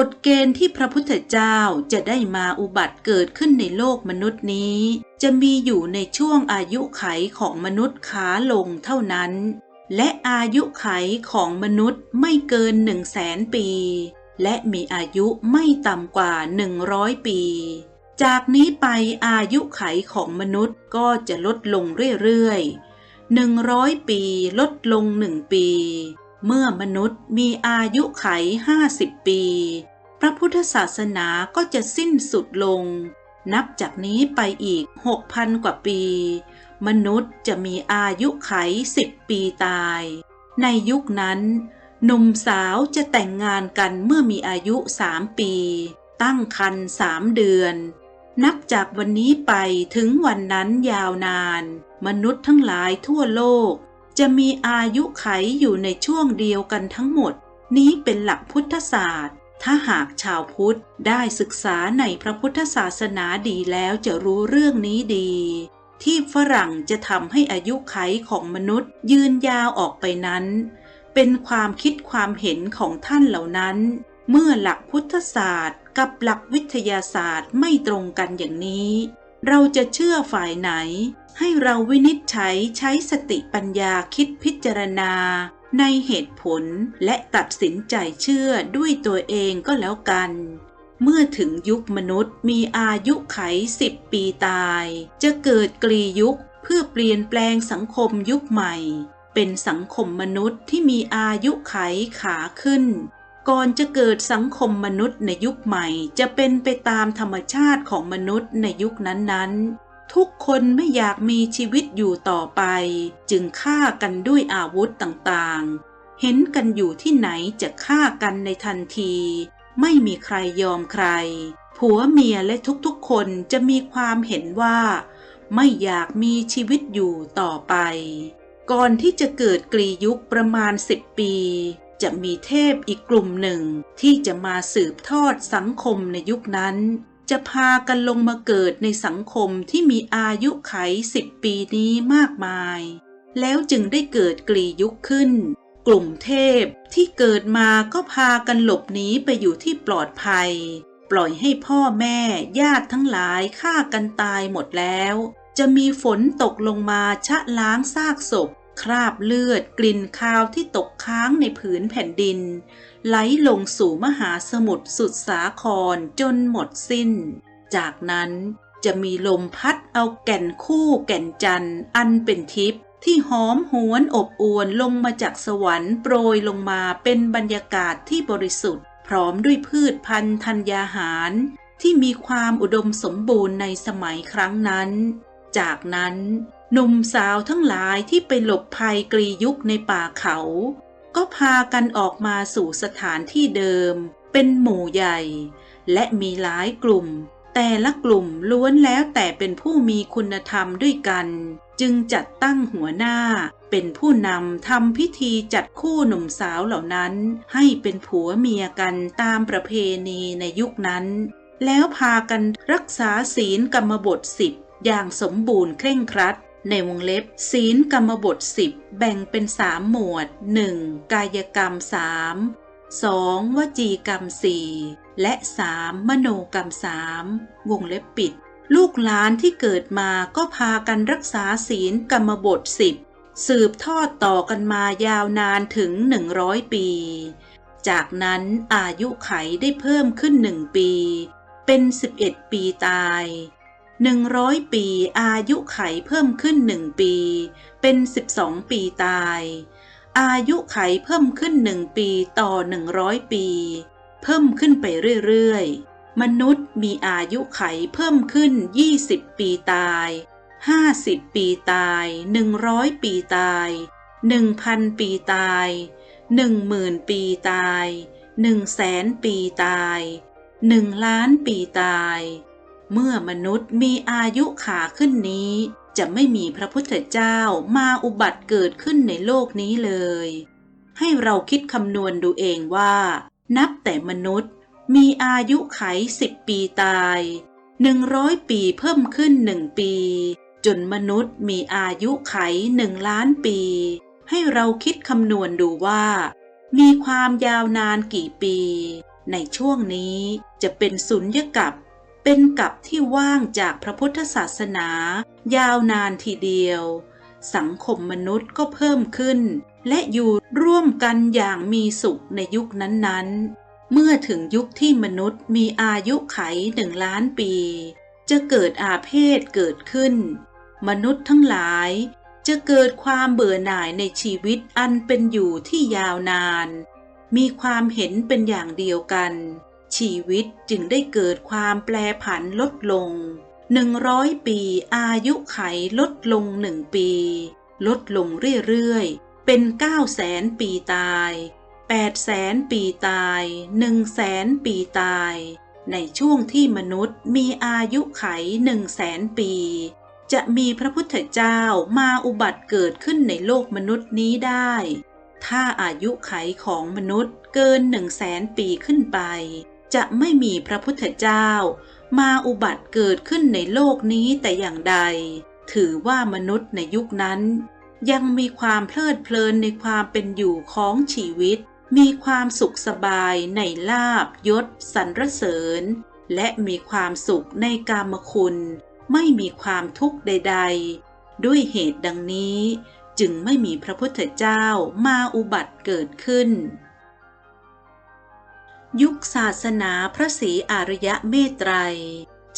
กฎเกณฑ์ที่พระพุทธเจ้าจะได้มาอุบัติเกิดขึ้นในโลกมนุษย์นี้ จะมีอยู่ในช่วงอายุไขของมนุษย์ขาลงเท่านั้น และอายุไขของมนุษย์ไม่เกินหนึ่งแสนปี และมีอายุไม่ต่ำกว่าหนึ่งร้อยปี จากนี้ไปอายุไขของมนุษย์ก็จะลดลงเรื่อยๆหนึ่งร้อยปีลดลงหนึ่งปีเมื่อมนุษย์มีอายุไขห้าสิบปี พระพุทธศาสนาก็จะสิ้นสุดลง นับจากนี้ไปอีกหกพันกว่าปี มนุษย์จะมีอายุไขสิบปีตาย ในยุคนั้นหนุ่มสาวจะแต่งงานกันเมื่อมีอายุสามปี ตั้งครรภ์สามเดือน นับจากวันนี้ไปถึงวันนั้นยาวนาน มนุษย์ทั้งหลายทั่วโลก จะมีอายุไขอยู่ในช่วงเดียวกันทั้งหมด นี้เป็นหลักพุทธศาสตร์ ถ้าหากชาวพุทธได้ศึกษาในพระพุทธศาสนาดีแล้วจะรู้เรื่องนี้ดี ที่ฝรั่งจะทำให้อายุไขของมนุษย์ยืนยาวออกไปนั้น เป็นความคิดความเห็นของท่านเหล่านั้น เมื่อหลักพุทธศาสตร์กับหลักวิทยาศาสตร์ไม่ตรงกันอย่างนี้ เราจะเชื่อฝ่ายไหน ให้เราวินิจฉัยใช้สติปัญญาคิดพิจารณา ในเหตุผลและตัดสินใจเชื่อด้วยตัวเองก็แล้วกัน เมื่อถึงยุคมนุษย์มีอายุไขสิบปีตาย จะเกิดกรียุคเพื่อเปลี่ยนแปลงสังคมยุคใหม่ เป็นสังคมมนุษย์ที่มีอายุไขขาขึ้น ก่อนจะเกิดสังคมมนุษย์ในยุคใหม่ จะเป็นไปตามธรรมชาติของมนุษย์ในยุคนั้นๆ ทุกคนไม่อยากมีชีวิตอยู่ต่อไป จึงฆ่ากันด้วยอาวุธต่างๆ เห็นกันอยู่ที่ไหนจะฆ่ากันในทันที ไม่มีใครยอมใคร ผัวเมียและทุกๆคนจะมีความเห็นว่า ไม่อยากมีชีวิตอยู่ต่อไป ก่อนที่จะเกิดกรียุคประมาณสิบปี จะมีเทพอีกกลุ่มหนึ่งที่จะมาสืบทอดสังคมในยุคนั้น จะพากันลงมาเกิดในสังคมที่มีอายุไขสิบปีนี้มากมาย แล้วจึงได้เกิดกรียุคขึ้น กลุ่มเทพที่เกิดมาก็พากันหลบหนีไปอยู่ที่ปลอดภัย ปล่อยให้พ่อแม่ญาติทั้งหลายฆ่ากันตายหมดแล้ว จะมีฝนตกลงมาชะล้างซากศพ คราบเลือดกลิ่นคาวที่ตกค้างในผืนแผ่นดิน ไหลลงสู่มหาสมุทรสุดสาครจนหมดสิ้น จากนั้นจะมีลมพัดเอาแก่นคู่แก่นจันทร์อันเป็นทิพย์ที่หอมหวนอบอวนลงมาจากสวรรค์โปรยลงมาเป็นบรรยากาศที่บริสุทธิ์ พร้อมด้วยพืชพันธุ์ธัญญาหาร ที่มีความอุดมสมบูรณ์ในสมัยครั้งนั้น จากนั้นหนุ่มสาวทั้งหลายที่ไปหลบภัยกรียุคในป่าเขา ก็พากันออกมาสู่สถานที่เดิม เป็นหมู่ใหญ่ และมีหลายกลุ่ม แต่ละกลุ่มล้วนแล้วแต่เป็นผู้มีคุณธรรมด้วยกัน จึงจัดตั้งหัวหน้า เป็นผู้นำทำพิธีจัดคู่หนุ่มสาวเหล่านั้น ให้เป็นผัวเมียกันตามประเพณีในยุคนั้น แล้วพากันรักษาศีลกรรมบทสิบ อย่างสมบูรณ์เคร่งครัด ในวงเล็บ ศีลกรรมบทสิบแบ่งเป็นสามหมวด 1. กายกรรมสามสองวจีกรรมสี่และสามมโนกรรมสามวงเล็บปิด ลูกหลานที่เกิดมาก็พากันรักษาศีลกรรมบทสิบสืบทอดต่อกันมายาวนานถึง 100 ปี จากนั้นอายุไขได้เพิ่มขึ้นหนึ่งปี เป็น 11 ปีตาย 100ปีอายุไขเพิ่มขึ้นหนึ่งปี เป็น12ปีตาย อายุไขเพิ่มขึ้นหนึ่งปีต่อ100ปี เพิ่มขึ้นไปเรื่อยๆ มนุษย์มีอายุไขเพิ่มขึ้น20ปีตาย50ปีตาย100ปีตาย1,000ปีตาย10,000ปีตาย100,000ปีตาย1ล้านปีตาย เมื่อมนุษย์มีอายุขาขึ้นนี้ จะไม่มีพระพุทธเจ้ามาอุบัติเกิดขึ้นในโลกนี้เลย ให้เราคิดคำนวณดูเองว่า นับแต่มนุษย์มีอายุไขสิบปีตายหนึ่งร้อยปีเพิ่มขึ้นหนึ่งปี จนมนุษย์มีอายุไขหนึ่งล้านปี ให้เราคิดคำนวณดูว่า มีความยาวนานกี่ปี ในช่วงนี้จะเป็นสุญญกับ เป็นกับที่ว่างจากพระพุทธศาสนา ยาวนานทีเดียว สังคมมนุษย์ก็เพิ่มขึ้น และอยู่ร่วมกันอย่างมีสุขในยุคนั้นๆ เมื่อถึงยุคที่มนุษย์มีอายุไขหนึ่งล้านปี จะเกิดอาเพศเกิดขึ้น มนุษย์ทั้งหลายจะเกิดความเบื่อหน่ายในชีวิตอันเป็นอยู่ที่ยาวนาน มีความเห็นเป็นอย่างเดียวกัน ชีวิตจึงได้เกิดความแปรผันลดลงหนึ่งร้อยปีอายุไขลดลงหนึ่งปี ลดลงเรื่อยๆ เป็นเก้าแสนปีตายแปดแสนปีตายหนึ่งแสนปีตาย ในช่วงที่มนุษย์มีอายุไขหนึ่งแสนปี จะมีพระพุทธเจ้ามาอุบัติเกิดขึ้นในโลกมนุษย์นี้ได้ ถ้าอายุไขของมนุษย์เกินหนึ่งแสนปีขึ้นไป จะไม่มีพระพุทธเจ้า มาอุบัติเกิดขึ้นในโลกนี้แต่อย่างใด ถือว่ามนุษย์ในยุคนั้น ยังมีความเพลิดเพลินในความเป็นอยู่ของชีวิต มีความสุขสบายในลาบยศสรรเสริญ และมีความสุขในกามคุณ ไม่มีความทุกข์ใด ๆ ด้วยเหตุดังนี้ จึงไม่มีพระพุทธเจ้ามาอุบัติเกิดขึ้น ยุคศาสนาพระศรีอารยะเมตไตร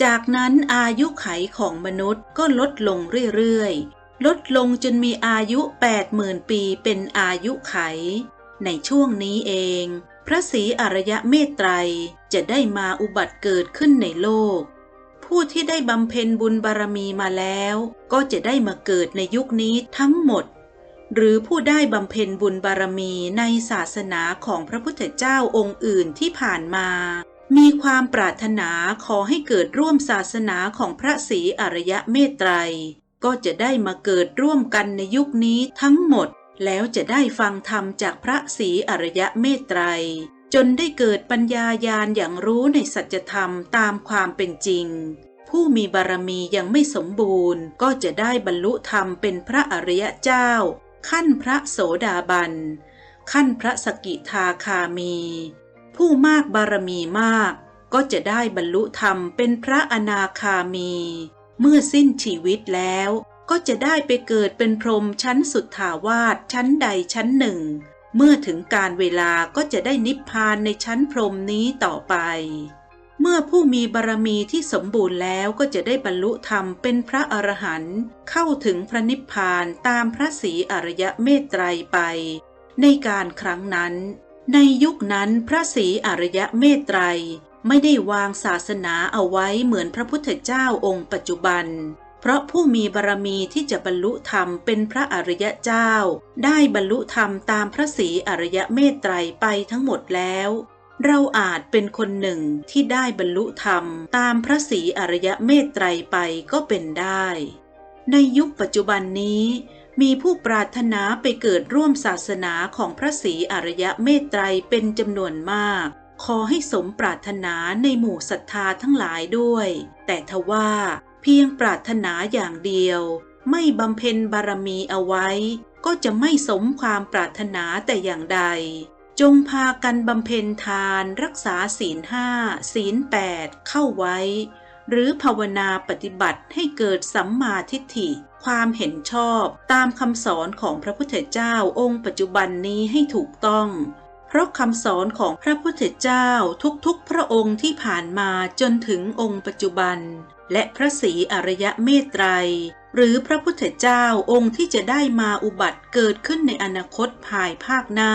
จากนั้นอายุไขของมนุษย์ก็ลดลงเรื่อยๆ ลดลงจนมีอายุ 80,000 ปีเป็นอายุไข ในช่วงนี้เอง พระศรีอารยะเมตไตรจะได้มาอุบัติเกิดขึ้นในโลก ผู้ที่ได้บำเพ็ญบุญบารมีมาแล้ว ก็จะได้มาเกิดในยุคนี้ทั้งหมด หรือผู้ได้บำเพ็ญบุญบารมีในศาสนาของพระพุทธเจ้าองค์อื่นที่ผ่านมา มีความปรารถนาขอให้เกิดร่วมศาสนาของพระศรีอารยะเมตไตร ก็จะได้มาเกิดร่วมกันในยุคนี้ทั้งหมด แล้วจะได้ฟังธรรมจากพระศรีอารยะเมตไตร จนได้เกิดปัญญาญาณอย่างรู้ในสัจธรรมตามความเป็นจริงผู้มีบารมียังไม่สมบูรณ์ก็จะได้บรรลุธรรมเป็นพระอริยเจ้า ขั้นพระโสดาบัน ขั้นพระสกิทาคามี ผู้มากบารมีมากก็จะได้บรรลุธรรมเป็นพระอนาคามี เมื่อสิ้นชีวิตแล้วก็จะได้ไปเกิดเป็นพรหมชั้นสุดถาวาสชั้นใดชั้นหนึ่ง เมื่อถึงการเวลาก็จะได้นิพพานในชั้นพรหมนี้ต่อไป เมื่อผู้มีบารมีที่สมบูรณ์แล้วก็จะได้บรรลุธรรมเป็นพระอรหันต์เข้าถึงพระนิพพานตามพระศรีอริยเมตไตรไป ในการครั้งนั้น ในยุคนั้นพระศรีอริยเมตไตรไม่ได้วางศาสนาเอาไว้เหมือนพระพุทธเจ้าองค์ปัจจุบัน เพราะผู้มีบารมีที่จะบรรลุธรรมเป็นพระอริยเจ้า ได้บรรลุธรรมตามพระศรีอริยเมตไตรไปทั้งหมดแล้ว เราอาจเป็นคนหนึ่งที่ได้บรรลุธรรม ตามพระศรีอริยเมตไตรไปก็เป็นได้ ในยุคปัจจุบันนี้มีผู้ปรารถนาไปเกิดร่วมศาสนาของพระศรีอริยเมตไตรเป็นจำนวนมาก ขอให้สมปรารถนาในหมู่ศรัทธาทั้งหลายด้วย แต่ทว่าเพียงปรารถนาอย่างเดียว ไม่บำเพ็ญบารมีเอาไว้ ก็จะไม่สมความปรารถนาแต่อย่างใด จงพากันบำเพ็ญทานรักษาศีลห้าศีลแปดเข้าไว้ หรือภาวนาปฏิบัติให้เกิดสัมมาทิฏฐิ ความเห็นชอบตามคำสอนของพระพุทธเจ้าองค์ปัจจุบันนี้ให้ถูกต้อง เพราะคำสอนของพระพุทธเจ้าทุกๆ พระองค์ที่ผ่านมาจนถึงองค์ปัจจุบัน และพระศรีอริยเมตไตรหรือพระพุทธเจ้าองค์ที่จะได้มาอุบัติเกิดขึ้นในอนาคตภายภาคหน้า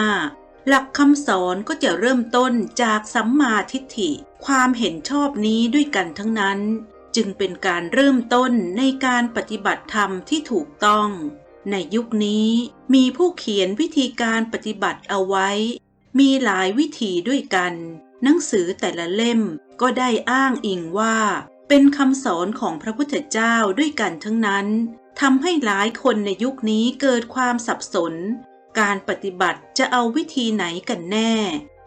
หลักคำสอนก็จะเริ่มต้นจากสัมมาทิฏฐิ ความเห็นชอบนี้ด้วยกันทั้งนั้น จึงเป็นการเริ่มต้นในการปฏิบัติธรรมที่ถูกต้อง ในยุคนี้มีผู้เขียนวิธีการปฏิบัติเอาไว้ มีหลายวิธีด้วยกัน หนังสือแต่ละเล่มก็ได้อ้างอิงว่า เป็นคำสอนของพระพุทธเจ้าด้วยกันทั้งนั้นทำให้หลายคนในยุคนี้เกิดความสับสน การปฏิบัติจะเอาวิธีไหนกันแน่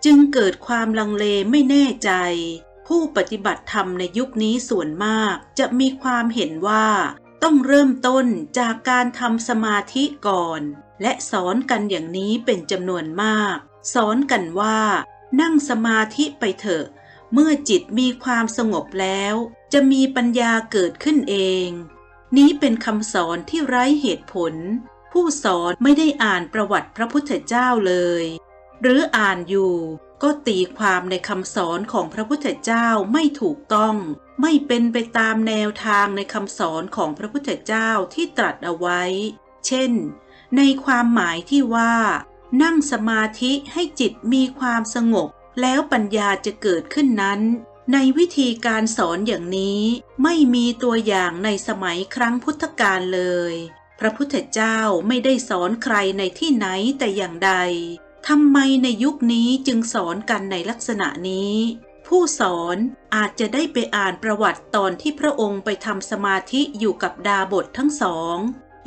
จึงเกิดความลังเลไม่แน่ใจ ผู้ปฏิบัติธรรมในยุคนี้ส่วนมากจะมีความเห็นว่า ต้องเริ่มต้นจากการทำสมาธิก่อน และสอนกันอย่างนี้เป็นจำนวนมาก สอนกันว่า นั่งสมาธิไปเถอะ เมื่อจิตมีความสงบแล้ว จะมีปัญญาเกิดขึ้นเอง นี้เป็นคำสอนที่ไร้เหตุผล ผู้สอนไม่ได้อ่านประวัติพระพุทธเจ้าเลย หรืออ่านอยู่ก็ตีความในคำสอนของพระพุทธเจ้าไม่ถูกต้อง ไม่เป็นไปตามแนวทางในคำสอนของพระพุทธเจ้าที่ตรัสเอาไว้ เช่น ในความหมายที่ว่า นั่งสมาธิให้จิตมีความสงบ แล้วปัญญาจะเกิดขึ้นนั้น ในวิธีการสอนอย่างนี้ไม่มีตัวอย่างในสมัยครั้งพุทธกาลเลย พระพุทธเจ้าไม่ได้สอนใครในที่ไหนแต่อย่างใดทำไมในยุคนี้จึงสอนกันในลักษณะนี้ ผู้สอนอาจจะได้ไปอ่านประวัติตอนที่พระองค์ไปทำสมาธิอยู่กับดาบททั้งสอง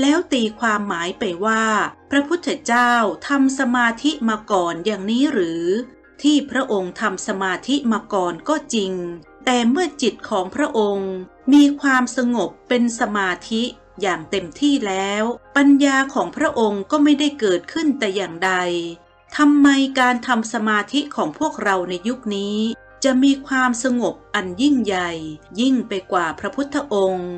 แล้วตีความหมายไปว่า พระพุทธเจ้าทำสมาธิมาก่อนอย่างนี้หรือ ที่พระองค์ทำสมาธิมาก่อนก็จริง แต่เมื่อจิตของพระองค์มีความสงบเป็นสมาธิ อย่างเต็มที่แล้ว ปัญญาของพระองค์ก็ไม่ได้เกิดขึ้นแต่อย่างใดทำไมการทำสมาธิของพวกเราในยุคนี้ จะมีความสงบอันยิ่งใหญ่ ยิ่งไปกว่าพระพุทธองค์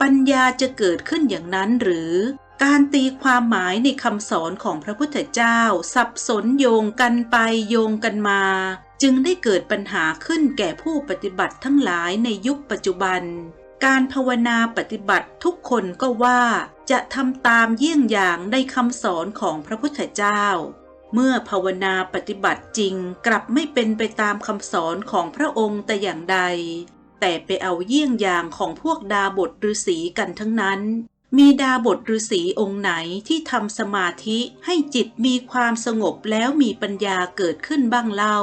ปัญญาจะเกิดขึ้นอย่างนั้นหรือ การตีความหมายในคำสอนของพระพุทธเจ้า สับสนโยงกันไปโยงกันมา จึงได้เกิดปัญหาขึ้นแก่ผู้ปฏิบัติทั้งหลายในยุคปัจจุบัน การภาวนาปฏิบัติทุกคนก็ว่า จะทำตามเยี่ยงอย่างในคำสอนของพระพุทธเจ้า เมื่อภาวนาปฏิบัติจริงกลับไม่เป็นไปตามคำสอนของพระองค์แต่อย่างใด แต่ไปเอาเยี่ยงอย่างของพวกดาบทฤษีกันทั้งนั้น มีดาบทฤษีองค์ไหนที่ทำสมาธิให้จิตมีความสงบแล้วมีปัญญาเกิดขึ้นบ้างเล่า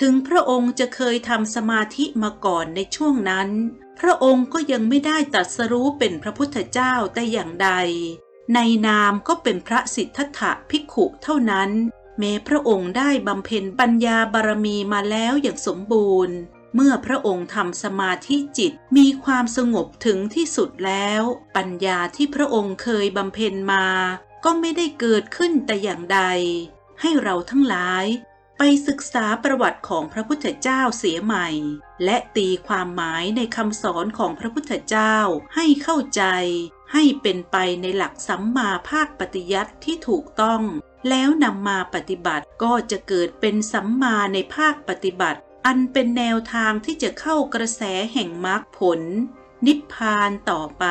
ถึงพระองค์จะเคยทำสมาธิมาก่อนในช่วงนั้น พระองค์ก็ยังไม่ได้ตรัสรู้เป็นพระพุทธเจ้าแต่อย่างใด ในนามก็เป็นพระสิทธัตถะภิกขุเท่านั้น แม้พระองค์ได้บำเพ็ญปัญญาบารมีมาแล้วอย่างสมบูรณ์ เมื่อพระองค์ทำสมาธิจิตมีความสงบถึงที่สุดแล้ว ปัญญาที่พระองค์เคยบำเพ็ญมา ก็ไม่ได้เกิดขึ้นแต่อย่างใด ให้เราทั้งหลาย ไปศึกษาประวัติของพระพุทธเจ้าเสียใหม่ และตีความหมายในคำสอนของพระพุทธเจ้าให้เข้าใจ ให้เป็นไปในหลักสัมมาภาคปฏิยัติที่ถูกต้อง แล้วนำมาปฏิบัติก็จะเกิดเป็นสัมมาในภาคปฏิบัติ อันเป็นแนวทางที่จะเข้ากระแสแห่งมรรคผล นิพพานต่อไป